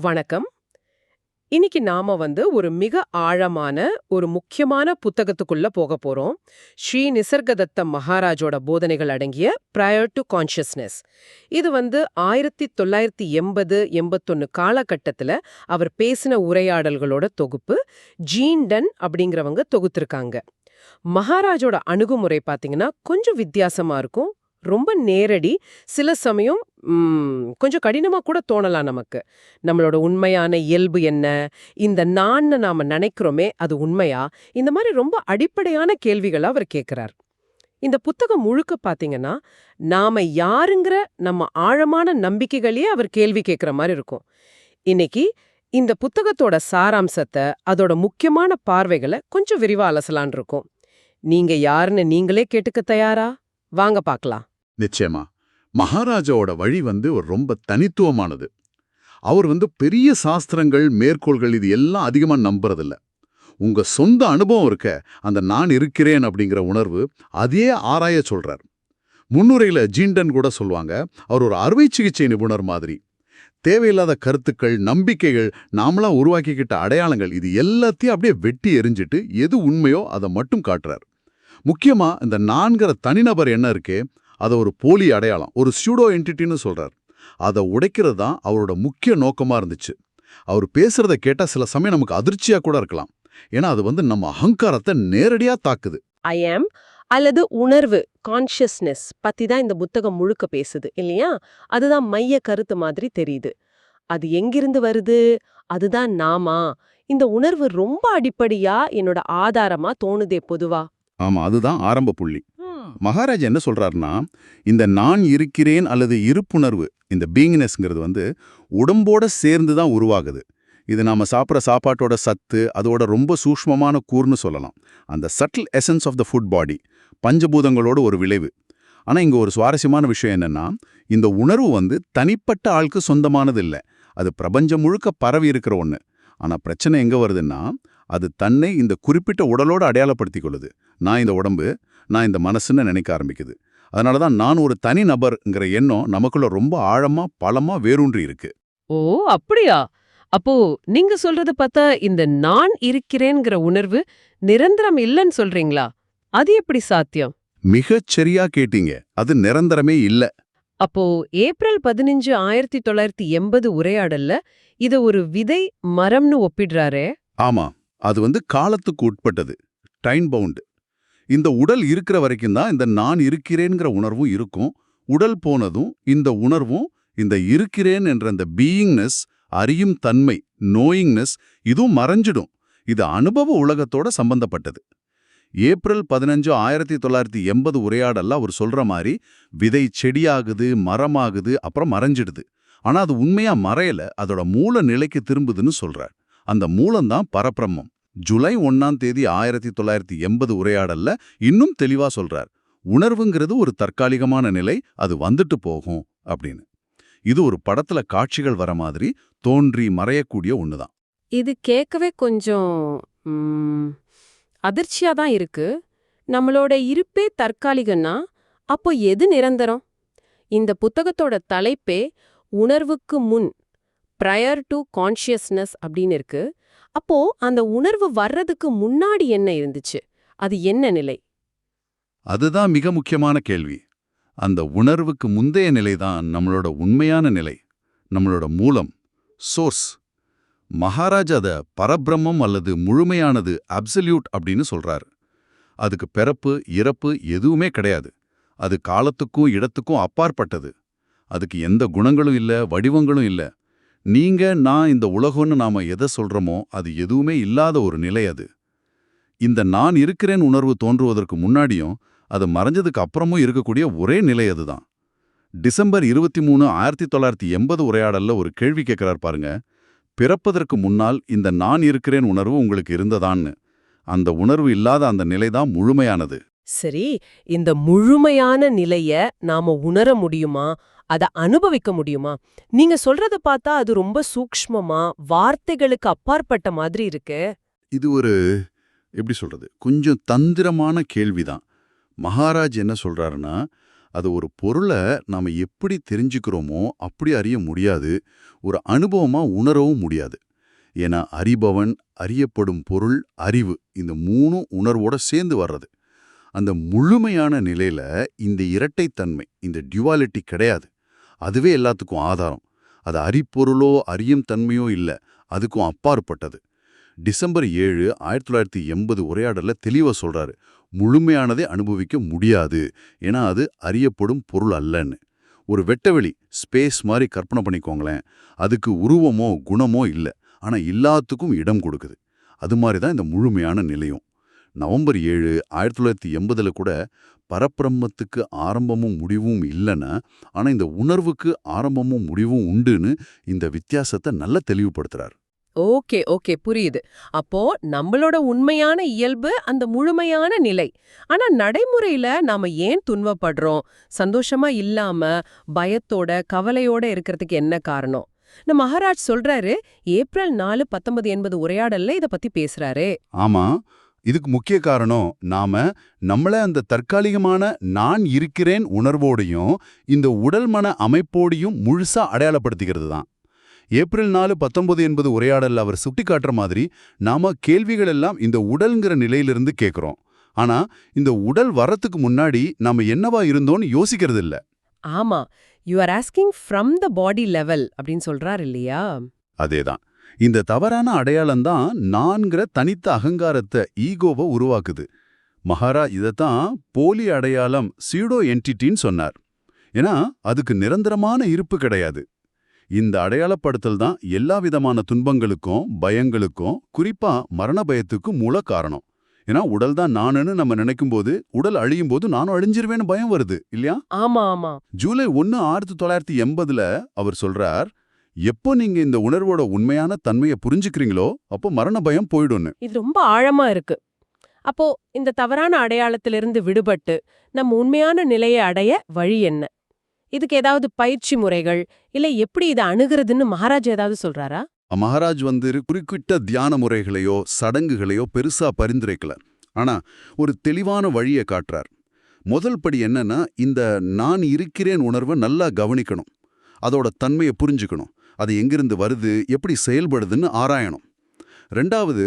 வணக்கம். இன்னைக்கு நாம வந்து ஒரு மிக ஆழமான ஒரு முக்கியமான புத்தகத்துக்குள்ள போக போறோம். ஸ்ரீ நிசர்கதத்த மகாராஜோட போதனைகள் அடங்கிய ப்ரையர் டு கான்ஷியஸ்னஸ் இது வந்து ஆயிரத்தி தொள்ளாயிரத்தி எண்பது எண்பத்தொன்னு காலகட்டத்துல அவர் பேசின உரையாடல்களோட தொகுப்பு ஜீன் டன் அப்படிங்கிறவங்க தொகுத்திருக்காங்க. மகாராஜோட அணுகுமுறை பாத்தீங்கன்னா கொஞ்சம் வித்தியாசமா இருக்கும். ரொம்ப நேரடி சில சமயம் கொஞ்சம் கடினமா கூட தோணலாம் நமக்கு. நம்மளோட உண்மையான இயல்பு என்ன? இந்த நான்னு நாம நினைக்கிறோமே அது உண்மையா? இந்த மாதிரி ரொம்ப அடிப்படையான கேள்விகளை அவர் கேட்குறார் இந்த புத்தகம் முழுக்க பாத்தீங்கன்னா நாம யாருங்கிற நம்ம ஆழமான நம்பிக்கைகளையே அவர் கேள்வி கேட்குற மாதிரி இருக்கும். இன்னைக்கு இந்த புத்தகத்தோட சாராம்சத்தை அதோட முக்கியமான பார்வைகளை கொஞ்சம் விரிவா அலசலான் இருக்கும். நீங்க யாருன்னு நீங்களே கேட்டுக்க தயாரா? வாங்க பார்க்கலாம் நிச்சயமா. மகாராஜாவோட வழி வந்து ஒரு ரொம்ப தனித்துவமானது. அவர் வந்து பெரிய சாஸ்திரங்கள் மேற்கோள்கள் இது எல்லாம் அதிகமா நம்புறதில்ல. உங்க சொந்த அனுபவம் இருக்க அந்த நான் இருக்கிறேன் அப்படிங்கிற உணர்வு அதையே ஆராய சொல்றார். முன்னுரையில ஜீண்டன் கூட சொல்லுவாங்க அவர் ஒரு அறுவை சிகிச்சை நிபுணர் மாதிரி. தேவையில்லாத கருத்துக்கள் நம்பிக்கைகள் நாமளா உருவாக்கிக்கிட்ட அடையாளங்கள் இது எல்லாத்தையும் அப்படியே வெட்டி எரிஞ்சிட்டு எது உண்மையோ அதை மட்டும் காட்டுறார். முக்கியமா இந்த நான்கிற தனிநபர் என்ன இருக்கே அதை ஒரு போலி அடையாளம் ஒரு ஸ்யூடோ என்டிட்டின்னு சொல்றார். அதை உடைக்கிறது தான் அவரோட முக்கிய நோக்கமா இருந்துச்சு. அவர் பேசுறத கேட்டா சில சமயம் நமக்கு அதிர்ச்சியா கூட இருக்கலாம். ஏன்னா அது வந்து நம்ம அகங்காரத்தை நேரடியா தாக்குது. ஐ ஆம் அல்லது உணர்வு கான்ஷியஸ்னஸ் பத்தி தான் இந்த புத்தகம் முழுக்க பேசுது இல்லையா? அதுதான் மைய கருத்து மாதிரி தெரியுது. அது எங்கிருந்து வருது? அதுதான் நாமா? இந்த உணர்வு ரொம்ப அடிப்படையா என்னோட ஆதாரமா தோணுதே பொதுவா. ஆமா அதுதான் ஆரம்ப புள்ளி. மகாராஜ் என்ன சொல்றாருன்னா இந்த நான் இருக்கிறேன் அல்லது இருப்புணர்வு இந்த பீங்னஸ்ங்கிறது வந்து உடம்போட சேர்ந்து தான் உருவாகுது. இது நாம சாப்பிட்ற சாப்பாட்டோட சத்து அதோட ரொம்ப சூஷ்மமான கூர்னு சொல்லலாம். அந்த subtle essence of the food body பஞ்சபூதங்களோட ஒரு விளைவு. ஆனா இங்க ஒரு சுவாரஸ்யமான விஷயம் என்னன்னா இந்த உணர்வு வந்து தனிப்பட்ட ஆளுக்கு சொந்தமானது இல்ல. அது பிரபஞ்சம் முழுக்க பரவி இருக்கிற ஒண்ணு. ஆனா பிரச்சனை எங்க வருதுன்னா அது தன்னை இந்த குறிப்பிட்ட உடலோட அடையாளப்படுத்திக் கொள்ளுது நான் இந்த உடம்பு நான் இந்த மனசுன்னு நினைக்க ஆரம்பிக்குது. அதனால தான் நான் ஒரு தனி நபர்ங்கிற எண்ணம் நமக்குள்ள ரொம்ப ஆழமா பலமா வேரூன்றி இருக்கு. ஓ அப்படியா? அப்போ நீங்க சொல்றது பார்த்தா இந்த நான் இருக்கிறேங்கிற உணர்வு நிரந்தரம் இல்லைன்னு சொல்றீங்களா? அது எப்படி சாத்தியம்? மிகச் சரியா கேட்டீங்க. அது நிரந்தரமே இல்ல. அப்போ ஏப்ரல் பதினஞ்சு ஆயிரத்தி தொள்ளாயிரத்தி எண்பது உரையாடல்ல இத ஒரு விதை மரம்னு ஒப்பிடுறாரே. ஆமா. அது வந்து காலத்துக்கு உட்பட்டது. டைம் பவுண்டு இந்த உடல் இருக்கிற வரைக்கும் தான் இந்த நான் இருக்கிறேன்ங்கிற உணர்வும் இருக்கும். உடல் போனதும் இந்த உணர்வும் இந்த இருக்கிறேன் என்ற இந்த பீயிங்னஸ் அறியும் தன்மை நோயிங்னஸ் இதுவும் மறைஞ்சிடும். இது அனுபவ உலகத்தோட சம்பந்தப்பட்டது. ஏப்ரல் பதினஞ்சு ஆயிரத்தி தொள்ளாயிரத்தி எண்பது உரையாடல்ல அவர் சொல்ற மாதிரி விதை செடியாகுது மரமாகுது அப்புறம் மறைஞ்சிடுது. ஆனா அது உண்மையா மறையல அதோட மூல நிலைக்கு திரும்புதுன்னு சொல்றார். அந்த மூலம்தான் பரப்பிரம்மம் ஜூலை ஒன்னாம் தேதி ஆயிரத்தி தொள்ளாயிரத்தி எண்பது உரையாடல்ல இன்னும் தெளிவா சொல்றார். உணர்வுங்கிறது ஒரு தற்காலிகமான நிலை அது வந்துட்டு போகும் அப்படின்னு. இது ஒரு படத்துல காட்சிகள் வர மாதிரி தோன்றி மறையக்கூடிய ஒண்ணுதான். இது கேட்கவே கொஞ்சம் ம், அதிர்ச்சியா தான் இருக்கு. நம்மளோட இருப்பே தற்காலிகன்னா அப்போ எது நிரந்தரம்? இந்த புத்தகத்தோட தலைப்பே உணர்வுக்கு முன் ப்ரையர் டு கான்ஷியஸ்னஸ் அப்படின்னு இருக்கு. அப்போ அந்த உணர்வு வர்றதுக்கு முன்னாடி என்ன இருந்துச்சு? அது என்ன நிலை? அதுதான் மிக முக்கியமான கேள்வி. அந்த உணர்வுக்கு முந்தைய நிலைதான் நம்மளோட உண்மையான நிலை நம்மளோட மூலம் சோர்ஸ் மகாராஜ் அத பரபிரம்மம் அல்லது முழுமையானது அப்சல்யூட் அப்படின்னு சொல்றாரு. அதுக்கு பிறப்பு இறப்பு எதுவுமே கிடையாது. அது காலத்துக்கும் இடத்துக்கும் அப்பாற்பட்டது. அதுக்கு எந்த குணங்களும் இல்ல வடிவங்களும் இல்ல. நீங்க நான் இந்த உலகம்னு நாம எதை சொல்றோமோ அது எதுவுமே இல்லாத ஒரு நிலை அது. இந்த நான் இருக்கிறேன் உணர்வு தோன்றுவதற்கு முன்னாடியும் அது மறைஞ்சதுக்கு அப்புறமும் இருக்கக்கூடிய ஒரே நிலை அதுதான். டிசம்பர் இருபத்தி மூணு ஆயிரத்தி தொள்ளாயிரத்தி எண்பது உரையாடல்ல ஒரு கேள்வி கேட்கிறார் பாருங்க. பிறப்பதற்கு முன்னால் இந்த நான் இருக்கிறேன் உணர்வு உங்களுக்கு இருந்ததான்னு. அந்த உணர்வு இல்லாத அந்த நிலைதான் முழுமையானது. சரி இந்த முழுமையான நிலைய நாம உணர முடியுமா? அத அனுபவிக்க முடியுமா? நீங்க சொல்றத பார்த்தா அது ரொம்ப சூக்ஷ்மமா வார்த்தைகளுக்கு அப்பாற்பட்ட மாதிரி இருக்கு. இது ஒரு எப்படி சொல்றது கொஞ்சம் தந்திரமான கேள்விதான். மகாராஜ் என்ன சொல்றாருன்னா அது ஒரு பொருளை நாம எப்படி தெரிஞ்சுக்கிறோமோ அப்படி அறிய முடியாது. ஒரு அனுபவமா உணரவும் முடியாது. ஏன்னா அறிபவன் அறியப்படும் பொருள் அறிவு இந்த மூணும் உணர்வோட சேர்ந்து வர்றது. அந்த முழுமையான நிலையில இந்த இரட்டைத்தன்மை இந்த டியூவாலிட்டி கிடையாது. அதுவே எல்லாத்துக்கும் ஆதாரம். அது அரிப்பொருளோ அறியும் தன்மையோ இல்ல. அதுக்கும் அப்பாற்பட்டது. டிசம்பர் ஏழு ஆயிரத்தி தொள்ளாயிரத்தி எண்பது உரையாடலில் தெளிவாக சொல்றாரு. முழுமையானதை அனுபவிக்க முடியாது. ஏன்னா அது அறியப்படும் பொருள் அல்லன்னு. ஒரு வெட்டவெளி ஸ்பேஸ் மாதிரி கற்பனை பண்ணிக்கோங்களேன். அதுக்கு உருவமோ குணமோ இல்லை. ஆனா எல்லாத்துக்கும் இடம் கொடுக்குது. அது மாதிரி தான் இந்த முழுமையான நிலையும். நவம்பர் ஏழு ஆயிரத்தி தொள்ளாயிரத்தி எண்பதுல கூட பரப்பிரம்மத்துக்கு ஆரம்பமும் முடிவும் இல்லைன்னா ஆனா இந்த உணர்வுக்கு ஆரம்பமும் முடிவும் உண்டுன்னு இந்த வித்தியாசத்தை நல்லா தெளிவுபடுத்துறார். ஓகே ஓகே புரியுது. அப்போ நம்மளோட உண்மையான இயல்பு அந்த முழுமையான நிலை. ஆனா நடைமுறையில நாம ஏன் துன்பப்படுறோம்? சந்தோஷமா இல்லாம பயத்தோட கவலையோட இருக்கிறதுக்கு என்ன காரணம்? நம்ம மகாராஜ் சொல்றாரு ஏப்ரல் நாலு பத்தொன்பது எண்பது உரையாடல்ல இத பத்தி பேசுறாரு. ஆமா. இதுக்கு முக்கிய காரணம் நாம நம்மள அந்த தற்காலிகமான நான் இருக்கிறேன் உணர்வோடையும் இந்த உடல் மன அமைப்போடையும் முழுசா அடையாளப்படுத்திக்கிறது தான். ஏப்ரல் நாலு பத்தொன்பது என்பது உரையாடல் அவர் சுட்டிக்காட்டுற மாதிரி நாம கேள்விகள் எல்லாம் இந்த உடல்ங்கிற நிலையிலிருந்து கேட்கிறோம் ஆனா இந்த உடல் வரத்துக்கு முன்னாடி நாம என்னவா இருந்தோம்னு யோசிக்கிறது இல்ல. ஆமா you are asking from the body level அப்படின்னு சொல்றாரு இல்லையா? அதேதான். இந்த தவறான அடையாளம் தான் நான்கிற தனித்த அகங்காரத்தை ஈகோவை உருவாக்குது. மகாரா இதத்தான் போலி அடையாளம் சீடோ என்டிட்டின்னு சொன்னார். ஏன்னா அதுக்கு நிரந்தரமான இருப்பு கிடையாது. இந்த அடையாளப்படுத்தல் தான் எல்லா விதமான துன்பங்களுக்கும் பயங்களுக்கும் குறிப்பா மரண பயத்துக்கும் மூல காரணம். ஏன்னா உடல் தான் நானுன்னு நம்ம நினைக்கும்போது உடல் அழியும் போது நானும் அழிஞ்சிருவேன்னு பயம் வருது இல்லையா? ஆமா ஆமா. ஜூலை ஒன்னு ஆயிரத்தி தொள்ளாயிரத்தி எண்பதுல அவர் சொல்றார் எப்போ நீங்க இந்த உணர்வோட உண்மையான தன்மையை புரிஞ்சுக்கிறீங்களோ அப்போ மரண பயம் போயிடும்னு. இது ரொம்ப ஆழமா இருக்கு. அப்போ இந்த தவறான அடையாளத்திலிருந்து விடுபட்டு நம்ம உண்மையான நிலையை அடைய வழி என்ன? இதுக்கு ஏதாவது பயிற்சி முறைகள் இல்ல எப்படி இதை அணுகிறதுன்னு மகாராஜ் ஏதாவது சொல்றாரா? மகாராஜ் வந்து குறிப்பிட்ட தியான முறைகளையோ சடங்குகளையோ பெருசா பரிந்துரைக்கல. ஆனா ஒரு தெளிவான வழியை காட்டுறார். முதல் படி என்னன்னா இந்த நான் இருக்கிறேன் உணர்வை நல்லா கவனிக்கணும். அதோட தன்மையை புரிஞ்சுக்கணும். அது எங்கிருந்து வருது எப்படி செயல்படுதுன்னு ஆராயணும். ரெண்டாவது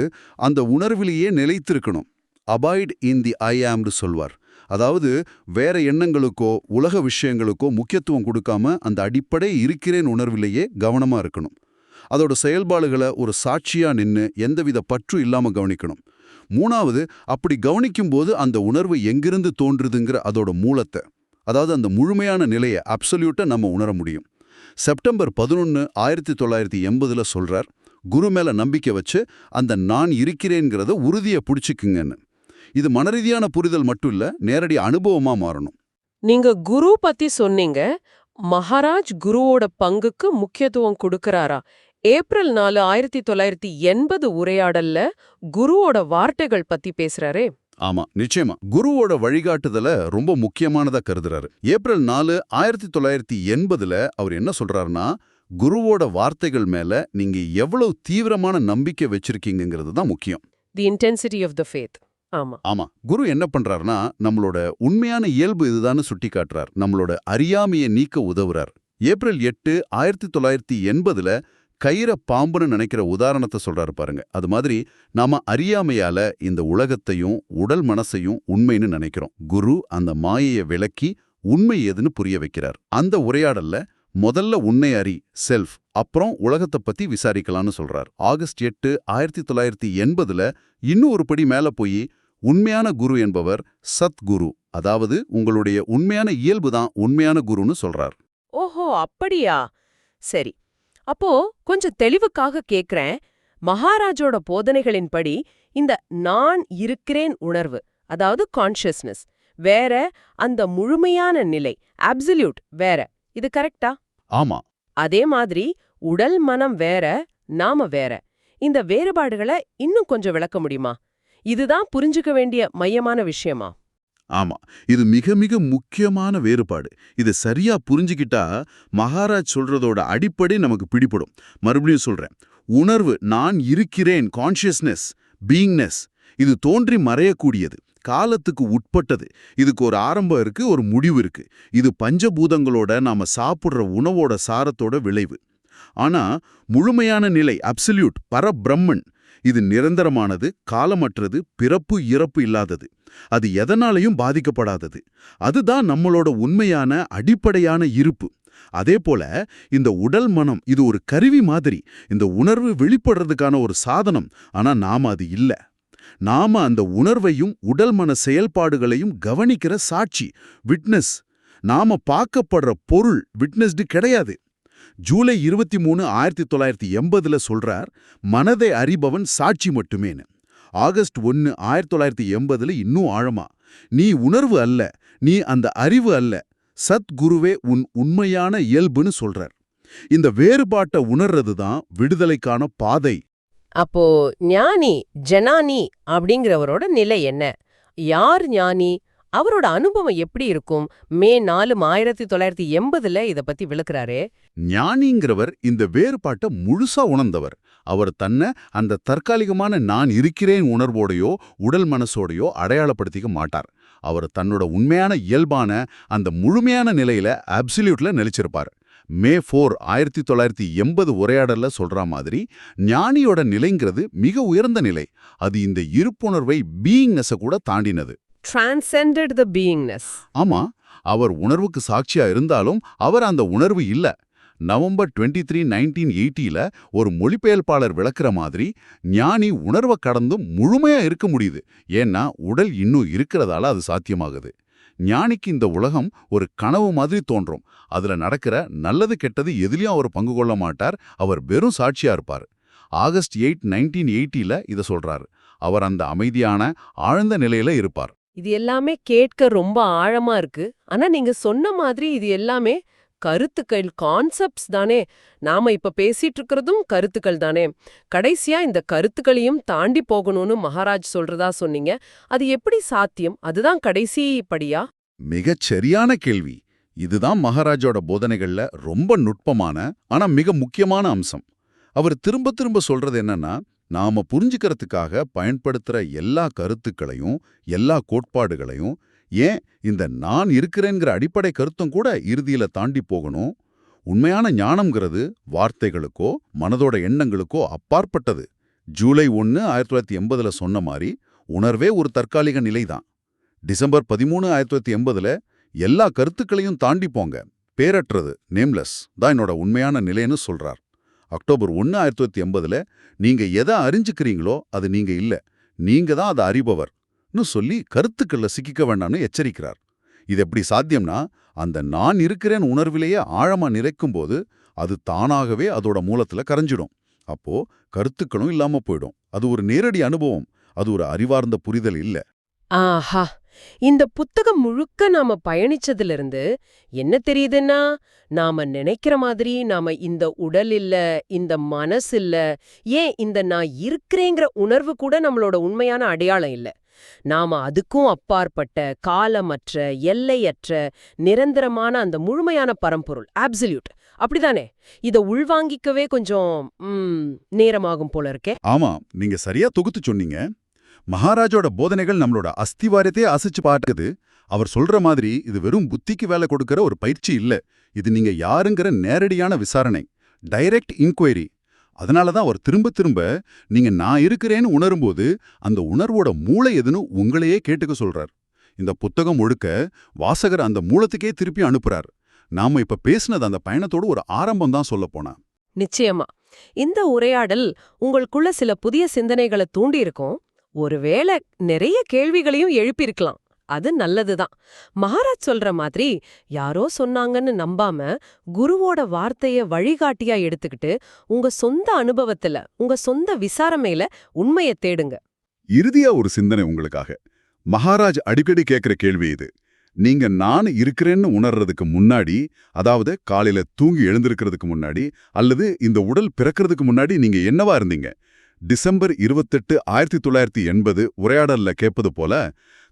அந்த உணர்விலேயே நிலைத்திருக்கணும். அபாய்ட் இன் தி ஐ ஆம்னு சொல்வார். அதாவது வேற எண்ணங்களுக்கோ உலக விஷயங்களுக்கோ முக்கியத்துவம் கொடுக்காம அந்த அடிப்படை இருக்கிறேன் உணர்விலேயே கவனமா இருக்கணும். அதோட செயல்பாடுகளை ஒரு சாட்சியா நின்னு எந்தவித பற்று இல்லாம கவனிக்கணும். மூணாவது அப்படி கவனிக்கும்போது அந்த உணர்வு எங்கிருந்து தோன்றுதுங்கிற அதோட மூலத்தை அதாவது அந்த முழுமையான நிலையை அப்சல்யூட்டை நம்ம உணர முடியும். செப்டம்பர் பதினொன்று ஆயிரத்தி தொள்ளாயிரத்தி எண்பதுல சொல்றார் குரு மேல நம்பிக்கை வச்சு அந்த நான் இருக்கிறேங்கிறத உறுதியை பிடிச்சிக்குங்கன்னு. இது மனரீதியான புரிதல் மட்டும் இல்லை நேரடி அனுபவமா மாறணும். நீங்க குரு பத்தி சொன்னீங்க மகாராஜ் குருவோட பங்குக்கு முக்கியத்துவம் கொடுக்கறாரா? ஏப்ரல் நாலு ஆயிரத்தி தொள்ளாயிரத்தி எண்பது உரையாடல்ல குருவோட வார்த்தைகள் பத்தி பேசுறாரே. ஆமா நிச்சயமா. குருவோட வழிகாட்டுதல ரொம்ப முக்கியமானதா கருதுறாரு. ஏப்ரல் நாலு ஆயிரத்தி தொள்ளாயிரத்தி எண்பதுல அவர் என்ன சொல்றாருன்னா குருவோட வார்த்தைகள் மேல நீங்க எவ்வளவு தீவிரமான நம்பிக்கை வச்சிருக்கீங்கிறது தான் முக்கியம். The intensity of the faith ஆமா. ஆமா. குரு என்ன பண்றாருன்னா நம்மளோட உண்மையான இயல்பு இதுதான்னு சுட்டி காட்டுறார் நம்மளோட அறியாமையை நீக்க உதவுறார். ஏப்ரல் எட்டு ஆயிரத்தி தொள்ளாயிரத்தி எண்பதுல கயிற பாம்புன்னு நினைக்கிற உதாரணத்தை சொல்றாரு பாருங்க. அது மாதிரி நாம அறியாமையால இந்த உலகத்தையும் உடல் மனசையும் உண்மைன்னு நினைக்கிறோம். குரு அந்த மாயையை விளக்கி உண்மை ஏதுன்னு புரிய வைக்கிறார். அந்த உரையாடல்ல முதல்ல உன்னை அறி செல்ஃப் அப்புறம் உலகத்தை பத்தி விசாரிக்கலாம்னு சொல்றார். ஆகஸ்ட் எட்டு ஆயிரத்தி தொள்ளாயிரத்தி எண்பதுல இன்னும் ஒரு படி மேல போய் உண்மையான குரு என்பவர் சத்குரு. அதாவது உங்களுடைய உண்மையான இயல்பு தான் உண்மையான குருன்னு சொல்றார். ஓஹோ அப்படியா? சரி. அப்போ கொஞ்சம் தெளிவுக்காக கேக்குறேன். மகாராஜோட போதனைகளின்படி இந்த நான் இருக்கிறேன் உணர்வு அதாவது கான்ஷியஸ்னஸ் வேற அந்த முழுமையான நிலை அப்சல்யூட் வேற இது கரெக்டா ஆமா. அதே மாதிரி உடல் மனம் வேற நாம வேற. இந்த வேறுபாடுகளை இன்னும் கொஞ்சம் விளக்க முடியுமா? இதுதான் புரிஞ்சுக்க வேண்டிய மையமான விஷயமா? ஆமா. இது மிக மிக முக்கியமான வேறுபாடு. இது சரியா புரிஞ்சுக்கிட்டா மகாராஜ் சொல்றதோட அடிப்படை நமக்கு பிடிபடும். மறுபடியும் சொல்றேன். உணர்வு நான் இருக்கிறேன் கான்ஷியஸ்னஸ் பீயிங்னஸ் இது தோன்றி மறையக்கூடியது. காலத்துக்கு உட்பட்டது. இதுக்கு ஒரு ஆரம்பம் இருக்கு ஒரு முடிவு இருக்கு. இது பஞ்சபூதங்களோட நாம சாப்பிடுற உணவோட சாரத்தோட விளைவு. ஆனா முழுமையான நிலை அப்சல்யூட் பரபிரம்மன் இது நிரந்தரமானது காலமற்றது பிறப்பு இறப்பு இல்லாதது. அது எதனாலையும் பாதிக்கப்படாதது. அதுதான் நம்மளோட உண்மையான அடிப்படையான இருப்பு. அதே போல இந்த உடல் மனம் இது ஒரு கருவி மாதிரி. இந்த உணர்வு வெளிப்படுறதுக்கான ஒரு சாதனம். ஆனா நாம அது இல்ல. நாம அந்த உணர்வையும் உடல் மன செயல்பாடுகளையும் கவனிக்கிற சாட்சி விட்னஸ் நாம பார்க்கப்படுற பொருள் விட்னஸ்டு கிடையாது. ஜூலை இருபத்தி மூணு ஆயிரத்தி தொள்ளாயிரத்தி எண்பதுல சொல்றார் மனதை அறிபவன் சாட்சி மட்டுமேன்னு ஆகஸ்ட் ஒன்னு ஆயிரத்தி தொள்ளாயிரத்தி எண்பதுல இன்னும் ஆழமா. நீ உணர்வு அல்ல நீ அந்த அறிவு அல்ல. சத்குருவே உன் உண்மையான இயல்புன்னு சொல்றார். இந்த வேறுபாட்டை உணர்றது தான் விடுதலைக்கான பாதை. அப்போ ஞானி ஜனானி அப்படிங்கிறவரோட நிலை என்ன? யார் ஞானி? அவரோட அனுபவம் எப்படி இருக்கும்? மே நாலு ஆயிரத்தி தொள்ளாயிரத்தி எண்பதுல இத பத்தி விளக்குறாரே. ஞானிங்கிறவர் இந்த வேறுபாட்டை முழுசா உணர்ந்தவர். அவர் தன்னை அந்த தற்காலிகமான நான் இருக்கிறேன் உணர்வோடையோ உடல் மனசோடையோ அடையாளப்படுத்திக்க மாட்டார். அவர் தன்னோட உண்மையான இயல்பான அந்த முழுமையான நிலையில அப்சல்யூட்ல நிலைச்சிருப்பார். மே ஃபோர் ஆயிரத்தி தொள்ளாயிரத்தி எண்பது உரையாடல்ல சொல்ற மாதிரி ஞானியோட நிலைங்கிறது மிக உயர்ந்த நிலை. அது இந்த இருப்புணர்வை பீயிங்னஸ கூட தாண்டினது. டிரான்செண்டட் த பீயிங்னஸ் ஆமா அவர் உணர்வுக்கு சாட்சியா இருந்தாலும் அவர் அந்த உணர்வு இல்ல. நவம்பர் டுவெண்ட்டி த்ரீ நைன்டீன் எயிட்டியில ஒரு மொழிபெயர்ப்பாளர் விளக்குற மாதிரி ஞானி உணர்வை கடந்தும் முழுமையா இருக்க முடியுது. ஏன்னா உடல் இன்னும் இருக்கிறதால அது சாத்தியமாகுது. ஞானிக்கு இந்த உலகம் ஒரு கனவு மாதிரி தோன்றும். அதுல நடக்கிற நல்லது கெட்டது எதுலயும் அவர் பங்கு கொள்ள மாட்டார். அவர் வெறும் சாட்சியா இருப்பார். ஆகஸ்ட் எயிட் நைன்டீன் எயிட்டியில் இதை சொல்றாரு. அவர் அந்த அமைதியான ஆழ்ந்த நிலையில இருப்பார். இது எல்லாமே கேட்க ரொம்ப ஆழமா இருக்கு. ஆனா நீங்க சொன்ன மாதிரி இது எல்லாமே கருத்துக்கள் கான்செப்ட்ஸ் தானே. நாம இப்ப பேசிட்டு இருக்கிறதும் கருத்துக்கள் தானே. கடைசியா இந்த கருத்துக்களையும் தாண்டி போகணும்னு மகாராஜ் சொல்றதா சொன்னீங்க. அது எப்படி சாத்தியம்? அதுதான் கடைசி படியா? மிகச் சரியான கேள்வி. இதுதான் மகாராஜோட போதனைகள்ல ரொம்ப நுட்பமான ஆனா மிக முக்கியமான அம்சம். அவர் திரும்ப திரும்ப சொல்றது என்னன்னா நாம புரிஞ்சுக்கிறதுக்காக பயன்படுத்துற எல்லா கருத்துக்களையும் எல்லா கோட்பாடுகளையும் ஏன் இந்த நான் இருக்கிறேங்கிற அடிப்படை கருத்தும் கூட இறுதியில தாண்டி போகணும்? உண்மையான ஞானம்ங்கிறது வார்த்தைகளுக்கோ மனதோட எண்ணங்களுக்கோ அப்பாற்பட்டது. ஜூலை ஒன்னு ஆயிரத்தி தொள்ளாயிரத்தி எண்பதில் சொன்ன மாதிரி உணர்வே ஒரு தற்காலிக நிலைதான். டிசம்பர் பதிமூணு ஆயிரத்தி தொள்ளாயிரத்தி எண்பதில் எல்லா கருத்துக்களையும் தாண்டி போங்க. பேரற்றது நேம்லெஸ் தான் என்னோட உண்மையான நிலைன்னு சொல்றார். அக்டோபர் ஒன்னு ஆயிரத்தி தொள்ளாயிரத்தி எண்பதுல நீங்க எதை அறிஞ்சுக்கிறீங்களோ அது நீங்க இல்ல. நீங்க தான் அதை அறிபவர்னு சொல்லி கருத்துக்கள்ல சிக்கிக்க வேண்டாம்னு எச்சரிக்கிறார். இது எப்படி சாத்தியம்னா அந்த நான் இருக்கிறேன் உணர்விலேயே ஆழமா நிறைக்கும் போது அது தானாகவே அதோட மூலத்துல கரைஞ்சிடும். அப்போ கருத்துக்களும் இல்லாம போயிடும். அது ஒரு நேரடி அனுபவம். அது ஒரு அறிவார்ந்த புரிதல் இல்ல. ஆஹா! இந்த புத்தகம் முழுக்க நாம பயணிச்சதிலிருந்து என்ன தெரியுதுன்னா நாம நினைக்கிற மாதிரி நாம இந்த உடல் இல்ல இந்த மனசு இல்ல ஏன் இந்த நான் இருக்கிறேங்கிற உணர்வு கூட நம்மளோட உண்மையான அடையாளம் இல்ல. நாம அதுக்கும் அப்பாற்பட்ட காலமற்ற எல்லையற்ற நிரந்தரமான அந்த முழுமையான பரம்பொருள் ஆப்சல்யூட் அப்படிதானே? இத உள்வாங்கிக்கவே கொஞ்சம் நேரமாகும் போல இருக்கே. ஆமா நீங்க சரியா தொகுத்து சொன்னீங்க. மகாராஜோட போதனைகள் நம்மளோட அஸ்திவாரத்தையே அசைச்சு பாட்டுக்குது அவர் சொல்ற மாதிரி இது வெறும் புத்திக்கு வேலை கொடுக்கிற ஒரு பயிற்சி இல்ல. இது நீங்க யாருங்கிற நேரடியான விசாரணை டைரக்ட் இன்கொயரி. அதனால தான் அவர் திரும்ப திரும்ப நீங்க நான் இருக்கிறேன்னு உணரும்போது அந்த உணர்வோட மூளை எதுன்னு உங்களையே கேட்டுக்க சொல்றார். இந்த புத்தகம் முழுக்க வாசகர் அந்த மூலத்துக்கே திருப்பி அனுப்புறார். நாம இப்ப பேசினது அந்த பயணத்தோட ஒரு ஆரம்பம் தான் சொல்ல போனா. நிச்சயமா. இந்த உரையாடல் உங்களுக்குள்ள சில புதிய சிந்தனைகளை தூண்டியிருக்கோம். ஒருவேளை நிறைய கேள்விகளையும் எழுப்பியிருக்கலாம். அது நல்லதுதான். மகாராஜ் சொல்ற மாதிரி யாரோ சொன்னாங்கன்னு நம்பாம குருவோட வார்த்தைய வழிகாட்டியா எடுத்துக்கிட்டு உங்க சொந்த அனுபவத்துல உங்க சொந்த விசாரணையில உண்மையை தேடுங்க. இறுதியா ஒரு சிந்தனை உங்களுக்காக. மகாராஜ் அடிக்கடி கேட்கிற கேள்வி இது. நீங்க நான் இருக்கிறேன்னு உணர்றதுக்கு முன்னாடி அதாவது காலையில தூங்கி எழுந்திருக்கிறதுக்கு முன்னாடி அல்லது இந்த உடல் பிறக்கிறதுக்கு முன்னாடி நீங்க என்னவா இருந்தீங்க? டிசம்பர் இருபத்தெட்டு ஆயிரத்தி தொள்ளாயிரத்தி எண்பது உரையாடல்ல கேட்பது போல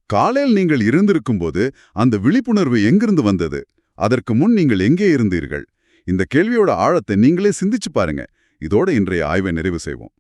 காலையில் நீங்கள் இருந்திருக்கும்போது அந்த விழிப்புணர்வு எங்கிருந்து வந்தது? அதற்கு முன் நீங்கள் எங்கே இருந்தீர்கள்? இந்த கேள்வியோட ஆழத்தை நீங்களே சிந்திச்சு பாருங்க. இதோட இன்றைய ஆய்வை நிறைவு செய்வோம்.